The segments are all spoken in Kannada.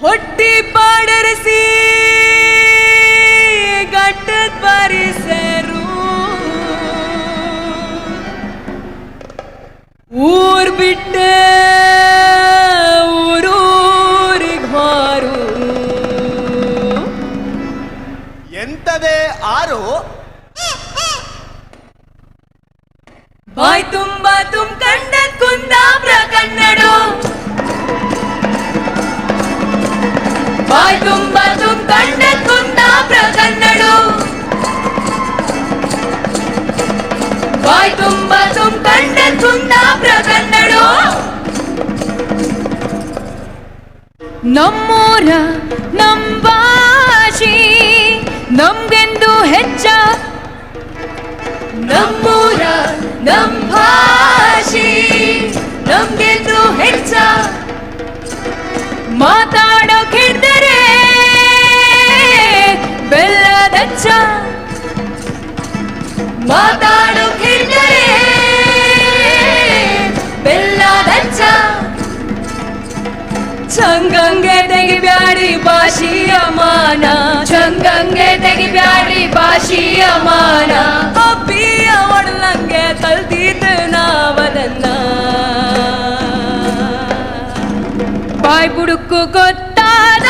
ಹೊಟ್ಟಿ ಪಾಡರಸಿ ಗಟ್ಟದ ಪರಿಸರು ಊರ್ ಬಿಟ್ಟ ಊರೂರಿಗ್ ಹಾರು ಎಂತದೇ ಆರು ಬಾಯ್ ತುಂಬ ತುಮ್ ಕಂಡ ಕುಂದಾಪುರ ಕನ್ನಡು ಬಾಯ್ ತುಂಬ ತುಮ್ ಕಂಡ ಕುಂದಾಪುರ ಕನ್ನಡು. ಬಾಯ್ ತುಂಬ ತುಮ್ ಕಂಡ ಕುಂದಾಪುರ ಕನ್ನಡು. ನಮ್ಮೂರ ನಂಬಾಶಿ, ನಮ್ಗೆಂದು ಹೆಚ್ಚ. ನಮ್ಮೂರ ನಂಬಾಶಿ, ನಮ್ಗೆಂದು ಹೆಚ್ಚ. ಮಾತಾಡೋ ಚಂಗಂಗೆ ತೆಗಿಬ್ಯಾಡಿ ಭಾಷಿಯ ಮಾನ ಚಂಗಂಗೆ ತೆಗಿಬ್ಯಾಡಿ ಭಾಷಿಯ ಮಾನ ಅಪ್ಪಿಯ ಒಡಲಂಗೆ ಕಲ್ತಿದ್ದು ನಾವದನ್ನ ಬಾಯ್ ಬುಡುಕು ಗೊತ್ತಾದ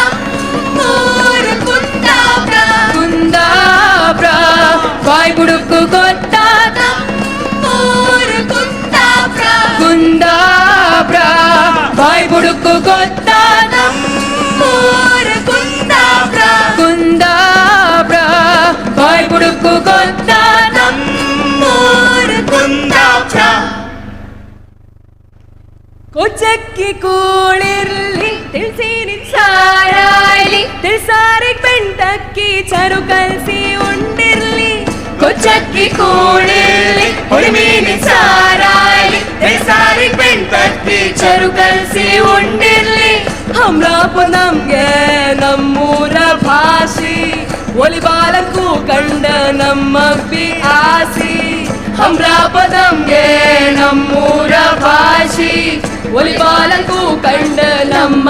ಕುಂದಾಬ್ರ ಕುಂದಾಬ್ರ ಬಾಯ್ ಬುಡುಕು ಗೊತ್ತಾದ ಕೊಚ್ಚಕ್ಕಿ ಕೂಳಿರ್ಲಿ, ತಿಳಿಸಿ ಸಾರಾಯ್ಲಿ ತಿಳಿಸಾರಿಗೆ ಬೆಂಟಕ್ಕಿ ಚರು ಕಲಸಿ ಉಂಡಿರ್ಲಿ. ಕೊಚ್ಚಕ್ಕಿ ಕೂಳಿರ್ಲಿ ಹೊಳಿಮೀನಿ ಸಾರಾಯ್ಲಿ ತಿಳಿಸಾರಿಗೆ ಬೆಂಟಕ್ಕಿ ಚರು ಕಲಸಿ ಉಂಡಿರ್ಲಿ. ಹಮ್ರಾಪು ನಮ್ಗೆ ನಮ್ಮೂರ ಭಾಷೆ, ಒಲಿಬಾಲಕ್ಕೂ ಕಂಡ ನಮ್ಮ ಆಸಿ. ಹಮ್ರಾಪ ನಮ್ಗೆ ನಮ್ಮೂರ ಭಾಷೆ ಒಲಿಬಾಲಕ್ಕೂ ಕಂಡ ನಮ್ಮ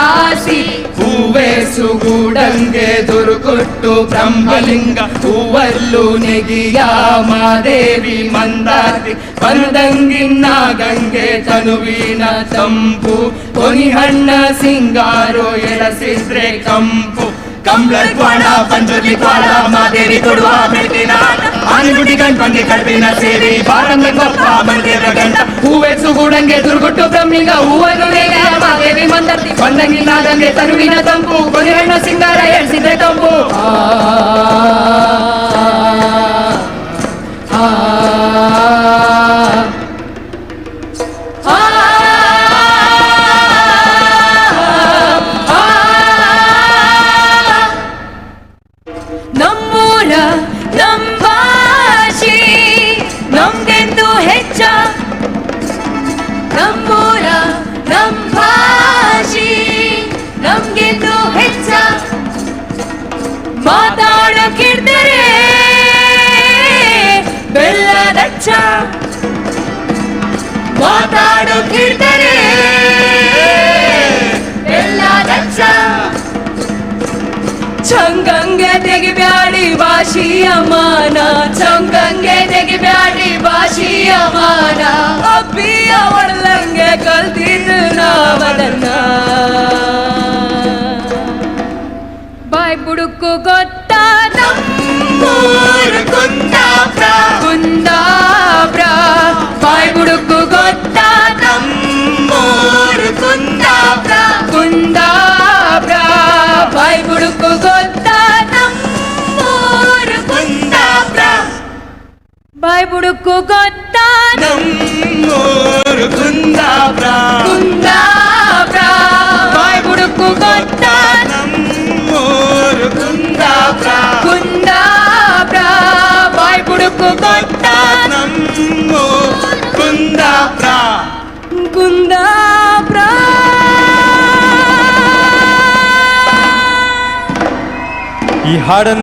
ಆಸಿ ಹೂವೆ ಸುಗೂಡಂಗೆ ದುರುಕೊಟ್ಟು ಬ್ರಹ್ಮಲಿಂಗ ಹೂವಲ್ಲು ನೆಗಿಯ ಮಾದೇವಿ ಮಂದಾತಿ ಬಂದಂಗಿನ್ನ ಗಂಗೆ ತನುವಿನ ತಂಪು ಕೊನಿಹಣ್ಣ ಸಿಂಗಾರೋ ಎಳಸಿದ್ರೆ ಕಂಪು ಕಂಬ್ಳರ್ ಕ್ವಾಣ ಪಂಜುರ್ಲಿ ಕ್ವಾಣ ಮಾದೇವಿ ಕೊಡುವ ಬೆಳಕಿನ ಆನೆಗುಡಿ ಗಂಟಂಗೆ ಕಡ್ಬಿನ ಸೇರಿ ಬಾರಂಗ ಗೊಪ್ಪ ಮಂದಿರ ಗಂಟ ಹೂವೆ ಸುಗೂಡಂಗೆ ದುರ್ಗುಟ್ಟು ಬ್ರಹ್ಮಿಂಗ ಹೂವನ್ನು ನೆಗೆಯ ಮಾದೇವಿ ಮಂದರ್ತಿ ಬಂದಂಗಿಲ್ಲ ಗಂಗೆ ತನುವಿನ ತಂಪು ಕೊನೆಹಣ್ಣ ಸಿಂಗಾರ ಎಳ್ಸಿದ್ರೆ ತಂಪು ಆ, ಆ, ಮಾತಾಡಕ್ಕಿಡ್ದರೆ ಬೆಲ್ಲದಚ್ಚ ಮಾತಾಡಕ್ಕಿಡ್ದರೆ ಬೆಲ್ಲದಚ್ಚ ಚಂಗಂಗೆ ತೆಗಿಬ್ಯಾಡಿ ಭಾಷಿಯ ಮಾನ. ಚಂಗಂಗೆ ತೆಗಿಬ್ಯಾಡಿ ಭಾಷಿಯ ಮಾನ. ಅಬ್ಬಿಯ ಒಳ್ಳಂಗೆ ಕಲ್ತಿದ್ದು ನಾವದನ್ನ. ఉడుకు గొత్తాదం కుందాబ్రా బాయ్ ఉడుకు గొత్తాదం కుందాబ్రా బాయ్ ఉడుకు గొత్తాదం బాయ్ ఉడుకు గొత్తాదం కుందాబ్రా కొత్త నమ్ము గుందాప్రా గుందాప్రా ఈ హాడన్